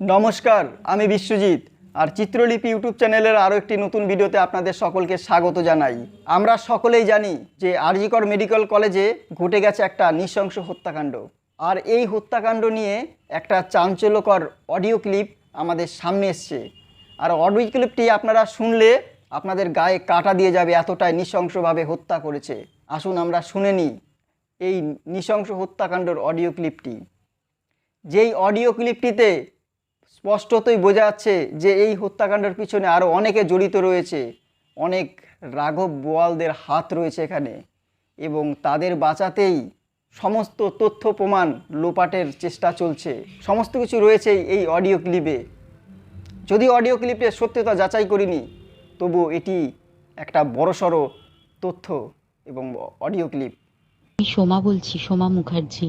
নমস্কার, আমি বিশ্বজিৎ। আর চিত্রলিপি ইউটিউব চ্যানেলের আরও একটি নতুন ভিডিওতে আপনাদের সকলকে স্বাগত জানাই। আমরা সকলেই জানি যে আরজিকর মেডিকেল কলেজে ঘটে গেছে একটা নৃশংস হত্যাকাণ্ড। আর এই হত্যাকাণ্ড নিয়ে একটা চাঞ্চল্যকর অডিও ক্লিপ আমাদের সামনে এসছে। আর অডিও ক্লিপটি আপনারা শুনলে আপনাদের গায়ে কাটা দিয়ে যাবে এতটাই নৃশংসভাবে হত্যা করেছে। আসুন আমরা শুনে নিই এই নৃশংস হত্যাকাণ্ডর অডিও ক্লিপটি। যেই অডিও ক্লিপটিতে স্পষ্টতই বোঝা যাচ্ছে যে এই হত্যাকাণ্ডের পিছনে আরও অনেকে জড়িত রয়েছে। অনেক রাঘব বোয়ালদের হাত রয়েছে এখানে এবং তাদের বাঁচাতেই সমস্ত তথ্য প্রমাণ লোপাটের চেষ্টা চলছে। সমস্ত কিছু রয়েছে এই অডিও ক্লিপে। যদি অডিও ক্লিপের সত্যতা যাচাই করিনি তবু এটি একটা বড়সড় তথ্য এবং অডিও ক্লিপ। সোমা বলছি, সোমা মুখার্জি।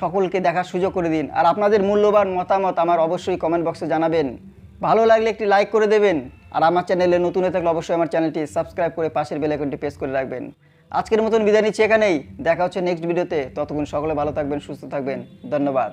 সকলকে দেখার সুযোগ করে দিন। আর আপনাদের মূল্যবান মতামত আমার অবশ্যই কমেন্ট বক্সে জানাবেন। ভালো লাগলে একটি লাইক করে দেবেন। আর আমার চ্যানেলে নতুন হয়ে থাকলে অবশ্যই আমার চ্যানেলটি সাবস্ক্রাইব করে পাশের বেলাইকনটি প্রেস করে রাখবেন। আজকের মতন বিদায় নিচ্ছি এখানেই। দেখা হচ্ছে নেক্সট ভিডিওতে ততক্ষণ সকলে ভালো থাকবেন, সুস্থ থাকবেন। ধন্যবাদ।